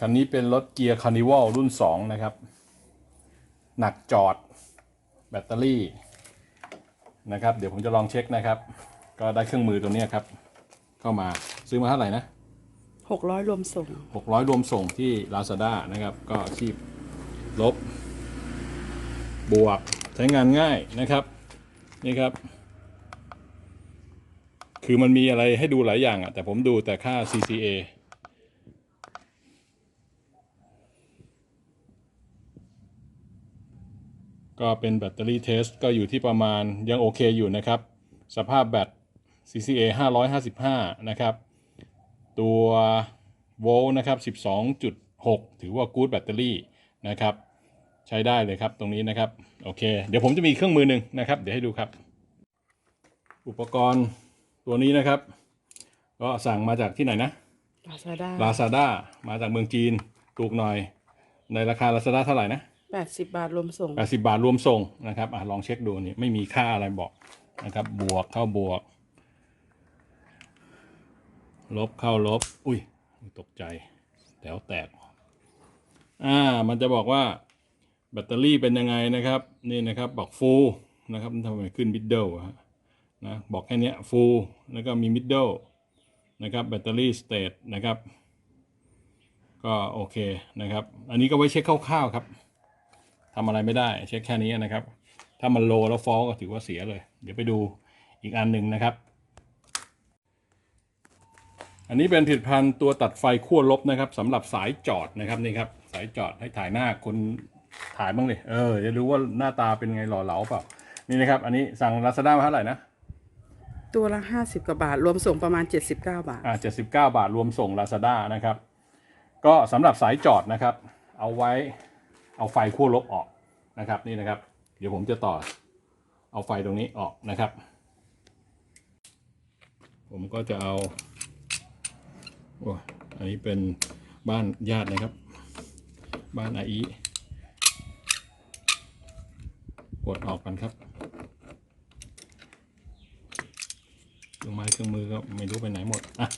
คันนี้เป็นรถเกียร์คาร์นิวัลรุ่น 2 นะครับ หนักจอดแบตเตอรี่นะครับ เดี๋ยวผมจะลองเช็คนะครับ ก็ได้เครื่องมือตัวเนี้ยครับ เข้ามาซื้อมาเท่าไหร่นะหกร้อยรวมส่ง 600 รวมส่งที่ Lazada นะครับ ก็อาชีพลบ บวกใช้งานง่ายนะครับ นี่ครับ คือมันมีอะไรให้ดูหลายอย่างอะแต่ผมดูแต่ค่า CCA ก็เป็นแบตเตอรี่เทสก็อยู่ที่ประมาณยังโอเคอยู่นะครับ สภาพแบต CCA 555 นะครับ ตัวโวลต์นะครับ 12.6 ถือว่ากู๊ดแบตเตอรี่นะครับ ใช้ได้เลยครับตรงนี้นะครับ โอเค เดี๋ยวผมจะมีเครื่องมือหนึ่งนะครับ เดี๋ยวให้ดูครับ อุปกรณ์ตัวนี้นะครับ ก็สั่งมาจากที่ไหนนะลาซาด้า Lazada มาจากเมืองจีน ถูกหน่อย ในราคา Lazada เท่าไหร่นะ แปดสิบบาทรวมส่ง80บาทรวมส่งนะครับอะลองเช็คดูนี่ไม่มีค่าอะไรบอกนะครับ บวกเข้าบวก ลบเข้าลบ อุ้ยตกใจ แถวแตก อ่า มันจะบอกว่าแบตเตอรี่เป็นยังไงนะครับ นี่นะครับบอกฟูนะครับทำไมขึ้นมิดเดิลนะบอกแค่นี้ฟูแล้วก็มีมิดเดิลนะครับแบตเตอรี่สเตทนะครับ ก็โอเคนะครับ อันนี้ก็ไว้เช็คคร่าวๆครับ ทำอะไรไม่ได้เช็คแค่นี้นะครับ ถ้ามันโลแล้วฟอลก็ถือว่าเสียเลย เดี๋ยวไปดูอีกอันหนึ่งนะครับ อันนี้เป็นผลิตภัณฑ์ตัวตัดไฟขั้วลบนะครับสำหรับสายจอดนะครับนี่ครับสายจอดให้ถ่ายหน้าคนถ่ายบ้างเลยเออจะรู้ว่าหน้าตาเป็นไงหล่อเหลาเปล่านี่นะครับ อันนี้สั่งลาซาด้ามาเท่าไหร่นะตัวละห้าสิบกว่าบาท รวมส่งประมาณเจ็ดสิบเก้าบาทอ่า79บาทรวมส่ง Lazada นะครับ ก็สำหรับสายจอดนะครับ เอาไว้ เอาไฟขั้วลบออกนะครับนี่นะครับ เดี๋ยวผมจะต่อเอาไฟตรงนี้ออกนะครับ ผมก็จะเอาโอ้อันนี้เป็นบ้านญาตินะครับ บ้านอาอีกดออกกันครับเครื่องไม้เครื่องมือก็ไม่รู้ไปไหนหมดอะ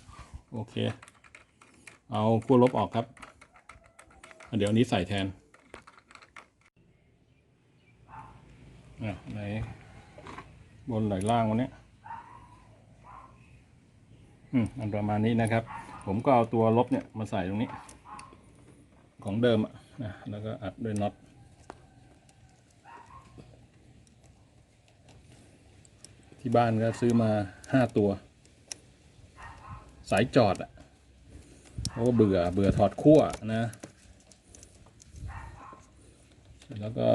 โอเค เอาขั้วลบออกครับ เดี๋ยวนี้ใส่แทน อะ ไหน บนไหนล่างวันนี้อืมอันประมาณนี้นะครับ ผมก็เอาตัวลบเนี่ยมาใส่ตรงนี้ ของเดิมอะนะแล้วก็อัดด้วยน็อตที่บ้านก็ซื้อมาห้าตัว สายจอดอะเพราะเบื่อเบื่อถอดขั้วนะ แล้วก็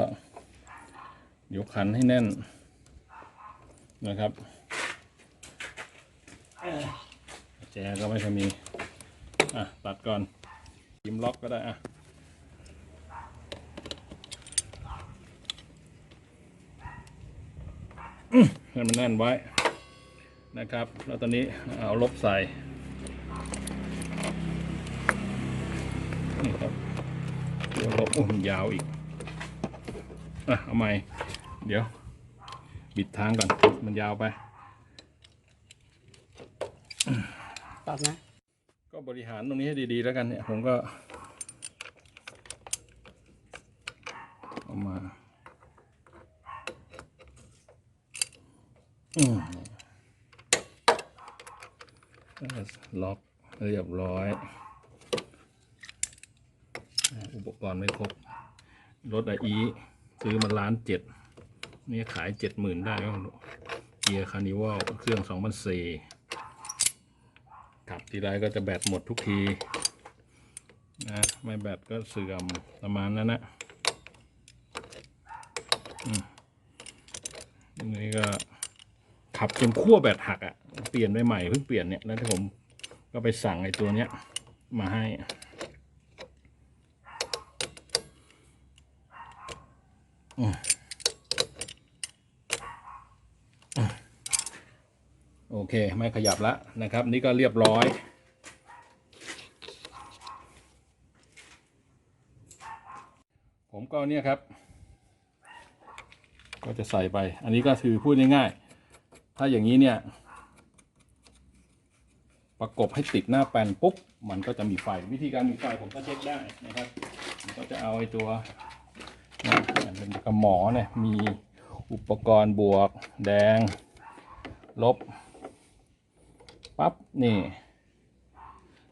ยกขันให้แน่นนะครับ แจก็ไม่เคอยมี อะ ตัดก่อนยิมล็อกก็ได้อะให้มันแน่นไว้นะครับ แล้วตอนนี้เอาลบใส่นี่ครับตัวลบโอ้มยาวอีก อะ เอาใหม่ เดี๋ยว บิดทางก่อน มันยาวไปตัดนะ ก็บริหารตรงนี้ให้ดีๆแล้วกันเนี่ย ผมก็เอามา อืมล็อกเรียบร้อยอ่าอุปกรณ์ไม่ครบ รถไออีซื้อมาล้านเจ็ด นี่ขายเจ็ดหมื่นได้ก็เกียร์คานิวัลเครื่องสองพันสี่ขับทีไรก็จะแบตหมดทุกทีนะไม่แบตก็เสื่อมประมาณนั้นนะอืมนี่ก็ขับจนขั้วแบตหักอะ่ะ เปลี่ยนไปใหม่เพิ่งเปลี่ยนเนี่ย แล้วที่ผมก็ไปสั่งไอ้ตัวเนี้ย มาให้อืมอืม โอเค ไม่ขยับละนะครับ นี่ก็เรียบร้อย ผมก็เนี่ยครับ ก็จะใส่ไป อันนี้ก็คือพูดง่ายๆ ถ้าอย่างนี้เนี่ย ประกบให้ติดหน้าแปนปุ๊บ มันก็จะมีไฟ วิธีการมีไฟผมก็เช็คได้นะครับผมก็จะเอาไอ้ตัวเป็นกระหมอเนี่ยมีอุปกรณ์บวกแดง ลบ ปั๊บนี่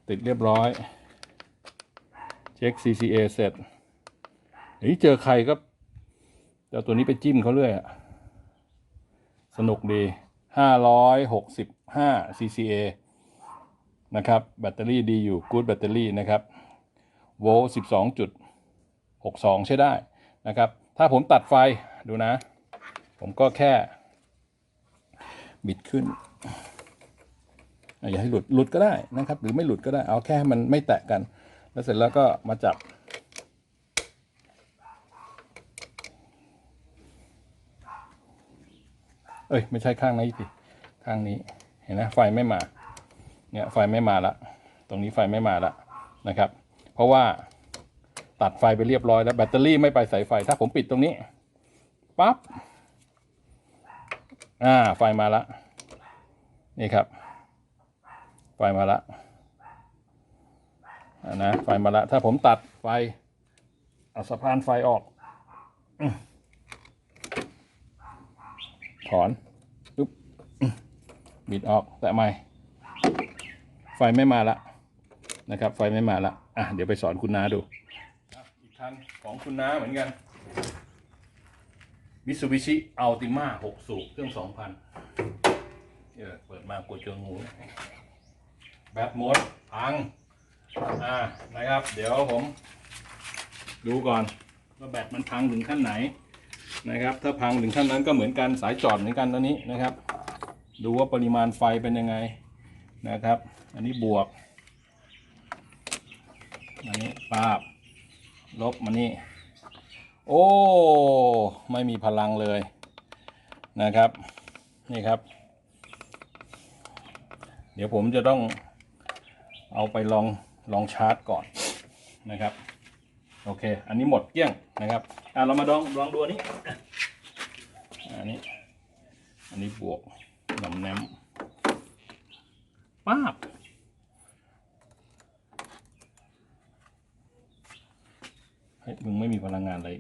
ติดเรียบร้อย เช็ค CCA เสร็จเฮ้ยเจอใครก็เอาตัวนี้ไปจิ้มเขาเรื่อยอะสนุกดี 565 CCA นะครับ แบตเตอรี่ดีอยู่ good แบตเตอรี่นะครับ โวลต์12.62 ใช้ได้นะครับ ถ้าผมตัดไฟดูนะ ผมก็แค่ บิดขึ้น อย่าให้หลุดหลุดก็ได้นะครับ หรือไม่หลุดก็ได้เอาแค่ให้มันไม่แตะกัน แล้วเสร็จแล้วก็มาจับ เอ้ยไม่ใช่ข้างนี้สิข้างนี้เห็นไหมไฟไม่มาเนี่ยไฟไม่มาละตรงนี้ไฟไม่มาละนะครับ เพราะว่าตัดไฟไปเรียบร้อยแล้วแบตเตอรี่ไม่ไปสายไฟ ถ้าผมปิดตรงนี้ปั๊บอ่าไฟมาละนี่ครับ ไฟมาละอ่านะไฟมาละ ถ้าผมตัดไฟเอาสะพานไฟออกถอนปุ๊บบิดออกแต่ไม่ไฟไม่มาละนะครับ ไฟไม่มาละอะเดี๋ยวไปสอนคุณน้าดูอีกคันของคุณน้าเหมือนกันมิ t ซูบิชิอัลติมา6สูบเครื่อง 2,000เออเปิดมากดเจองู แบตหมดพังอ่านะครับ เดี๋ยวผม ดูก่อนว่าแบตมันพังถึงขั้นไหนนะครับ ถ้าพังถึงขั้นนั้นก็เหมือนกันสายจอดเหมือนกันตอนนี้นะครับ ดูว่าปริมาณไฟเป็นยังไงนะครับ อันนี้บวก อันนี้ปาบ ลบมานี่ โอ้ ไม่มีพลังเลยนะครับ นี่ครับ เดี๋ยวผมจะต้อง เอาไปลองลองชาร์จก่อนนะครับ โอเค อันนี้หมดเกลี้ยงนะครับอะเรามาลองลองดูอันนี้อันนี้ อันนี้บวกลำแนมป้าบเฮ้ยมึงไม่มีพลังงานอะไร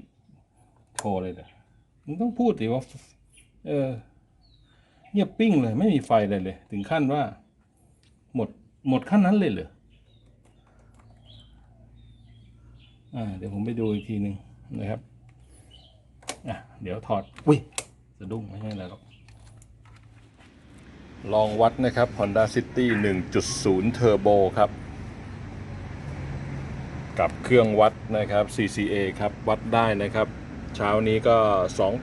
โทรเลยเหรอมึงต้องพูดสิว่า เออเงียบปิ้งเลย ไม่มีไฟเลยเลย ถึงขั้นว่า หมด หมดขั้นนั้นเลยเหรออ่าเดี๋ยวผมไปดูอีกทีหนึ่งนะครับอะเดี๋ยวถอดอุ้ยสะดุ้งไม่ใช่อะไรหรอกลองวัดนะครับ Honda City 1.0 Turbo ครับ กับเครื่องวัดนะครับ CCA ครับ วัดได้นะครับ เช้านี้ก็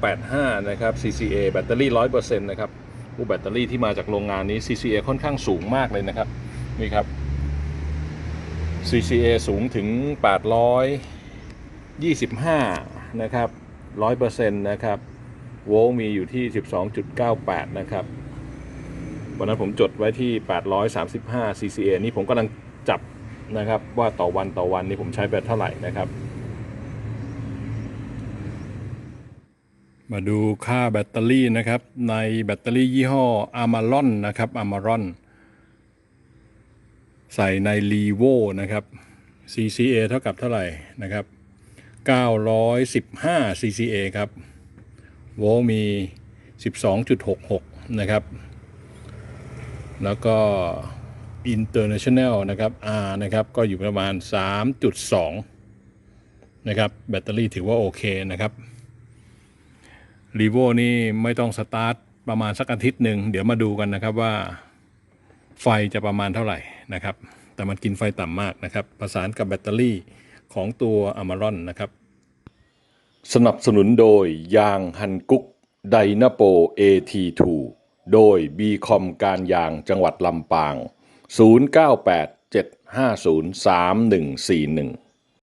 285 นะครับ CCA แบตเตอรี่ 100%นะครับ ผู้แบตเตอรี่ที่มาจากโรงงานนี้ CCA ค่อนข้างสูงมากเลยนะครับ นี่ครับ CCA สูงถึง 825 นะครับ 100%นะครับ โวลต์มีอยู่ที่ 12.98 นะครับ วันนั้นผมจดไว้ที่ 835 CCA นี่ผมกำลังจับนะครับ ว่าต่อวันต่อวันนี่ผมใช้แบตเท่าไหร่นะครับ มาดูค่าแบตเตอรี่นะครับ ในแบตเตอรี่ยี่ห้อ Amalon นะครับ Amalon ใส่ใน l e v o นะครับ CCA เท่ากับเท่าไหร่นะครับ 915 CCA ครับ โวลต์มี 12.66 นะครับ แล้วก็ international นะครับ R นะครับ ก็อยู่ประมาณ 3.2 นะครับ แบตเตอรี่ถือว่าโอเคนะครับรีโวนี่ไม่ต้องสตาร์ทประมาณสักอาทิตย์หนึ่ง เดี๋ยวมาดูกันนะครับว่าไฟจะประมาณเท่าไหร่ นะครับ แต่มันกินไฟต่ำมากนะครับ ประสานกับแบตเตอรี่ของตัวอมารอนนะครับ สนับสนุนโดยยางฮันกุกไดนาโป AT2 โดย b ีคอมการยางจังหวัดลำปาง 0987503141